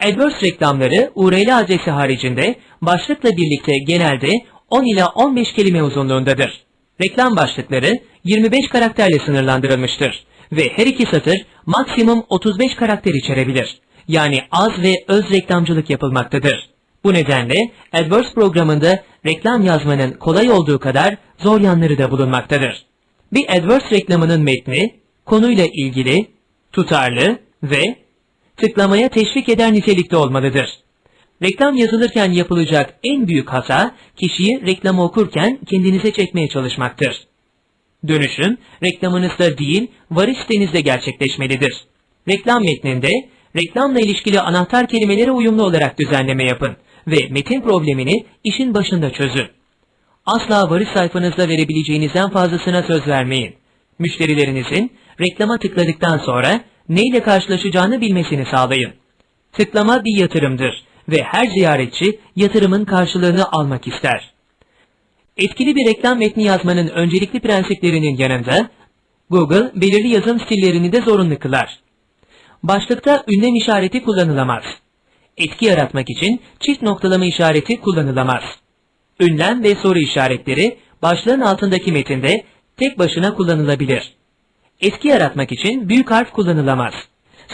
AdWords reklamları URL adresi haricinde başlıkla birlikte genelde 10 ila 15 kelime uzunluğundadır. Reklam başlıkları 25 karakterle sınırlandırılmıştır ve her iki satır maksimum 35 karakter içerebilir. Yani az ve öz reklamcılık yapılmaktadır. Bu nedenle AdWords programında reklam yazmanın kolay olduğu kadar zor yanları da bulunmaktadır. Bir AdWords reklamının metni, konuyla ilgili, tutarlı ve tıklamaya teşvik eder nitelikte olmalıdır. Reklam yazılırken yapılacak en büyük hata, kişiyi reklamı okurken kendinize çekmeye çalışmaktır. Dönüşüm, reklamınızda değil, varış sitenizde gerçekleşmelidir. Reklam metninde, reklamla ilişkili anahtar kelimelere uyumlu olarak düzenleme yapın ve metin problemini işin başında çözün. Asla varış sayfanızda verebileceğinizden fazlasına söz vermeyin. Müşterilerinizin reklama tıkladıktan sonra neyle karşılaşacağını bilmesini sağlayın. Tıklama bir yatırımdır ve her ziyaretçi yatırımın karşılığını almak ister. Etkili bir reklam metni yazmanın öncelikli prensiplerinin yanında Google belirli yazım stillerini de zorunlu kılar. Başlıkta ünlem işareti kullanılamaz. Etki yaratmak için çift noktalama işareti kullanılamaz. Ünlem ve soru işaretleri başlığın altındaki metinde tek başına kullanılabilir. Etki yaratmak için büyük harf kullanılamaz.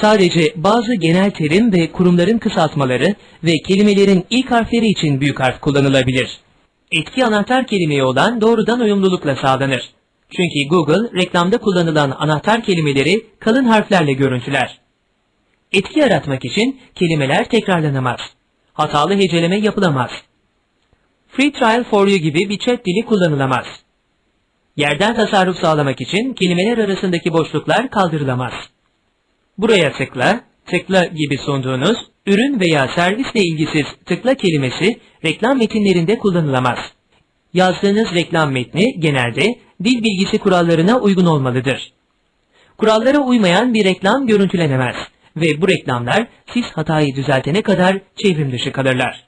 Sadece bazı genel terim ve kurumların kısaltmaları ve kelimelerin ilk harfleri için büyük harf kullanılabilir. Etki anahtar kelimeye olan doğrudan uyumlulukla sağlanır. Çünkü Google reklamda kullanılan anahtar kelimeleri kalın harflerle görüntüler. Etki yaratmak için kelimeler tekrarlanamaz. Hatalı heceleme yapılamaz. Free Trial for You gibi bir chat dili kullanılamaz. Yerden tasarruf sağlamak için kelimeler arasındaki boşluklar kaldırılamaz. Buraya tıkla, tıkla gibi sunduğunuz ürün veya servisle ilgisiz tıkla kelimesi reklam metinlerinde kullanılamaz. Yazdığınız reklam metni genelde dil bilgisi kurallarına uygun olmalıdır. Kurallara uymayan bir reklam görüntülenemez ve bu reklamlar siz hatayı düzeltene kadar çevrim dışı kalırlar.